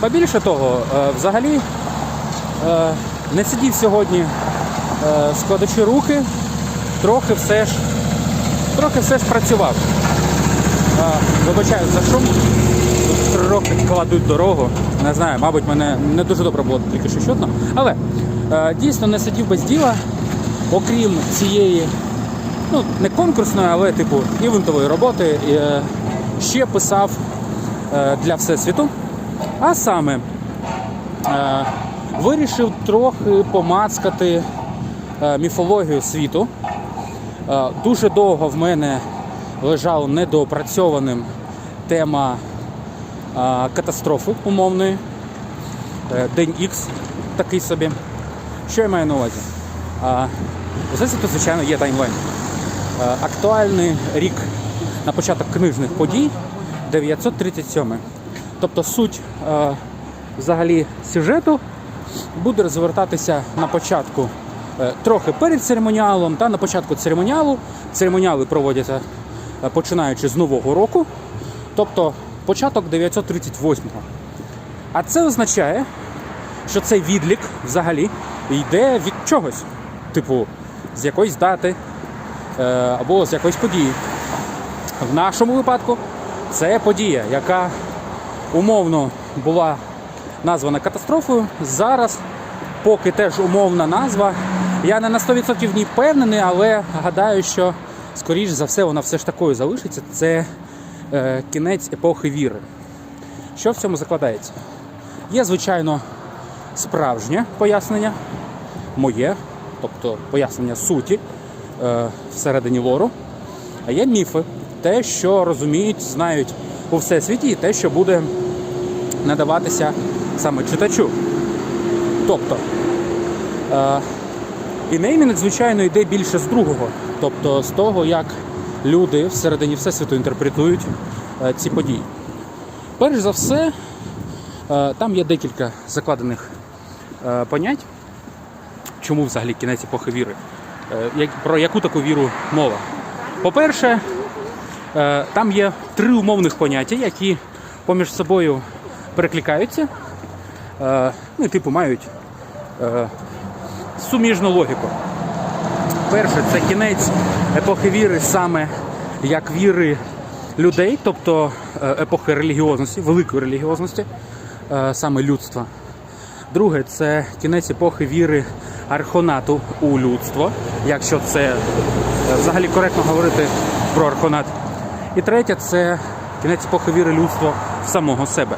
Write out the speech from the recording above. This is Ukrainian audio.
Побільше того, е, взагалі е, не сидів сьогодні, е, складачи руки, трохи все ж, трохи все ж працював. Вибачаю за шум. Тут трохи кладуть дорогу. Не знаю, мабуть, мене не дуже добре було тільки що чутно. Але дійсно не сидів без діла, окрім цієї, ну, не конкурсної, але типу івентової роботи, ще писав для Всесвіту. А саме е, вирішив трохи помацкати е, міфологію світу. Е, Дуже довго в мене лежала недоопрацьованим тема катастрофи умовної. День Х такий собі. Що я маю на увазі? Е, У Всесвіту, звичайно, є таймлайн. Актуальний рік на початок книжних подій 937. Тобто суть е, взагалі сюжету буде розвертатися на початку е, трохи перед церемоніалом та на початку церемоніалу. Церемоніали проводяться е, починаючи з Нового року, тобто початок 938-го. А це означає, що цей відлік взагалі йде від чогось, типу з якоїсь дати е, або з якоїсь події. В нашому випадку це подія, яка умовно була названа катастрофою. Зараз, поки теж умовна назва, я не на 100% в ній впевнений, але гадаю, що скоріш за все вона все ж такою залишиться. Це е, кінець епохи віри. Що в цьому закладається? Є, звичайно, справжнє пояснення, моє, тобто пояснення суті е, всередині лору. А є міфи, те, що розуміють, знають у всесвіті, і те, що буде надаватися саме читачу. Тобто, е, і неймінг, звичайно, йде більше з другого, тобто з того, як люди всередині всесвіту інтерпретують е, ці події. Перш за все, е, там є декілька закладених понять, чому взагалі кінець епохи віри, про яку таку віру мова. По-перше, Там є три умовних поняття, які поміж собою перекликаються, е, ну і типу мають е, суміжну логіку. Перше, це кінець епохи віри саме як віри людей, тобто е, епохи релігіозності, великої релігіозності, е, саме людства. Друге, це кінець епохи віри архонату у людство, якщо це е, взагалі коректно говорити про архонат. І третє це кінець епохи віри людства в самого себе.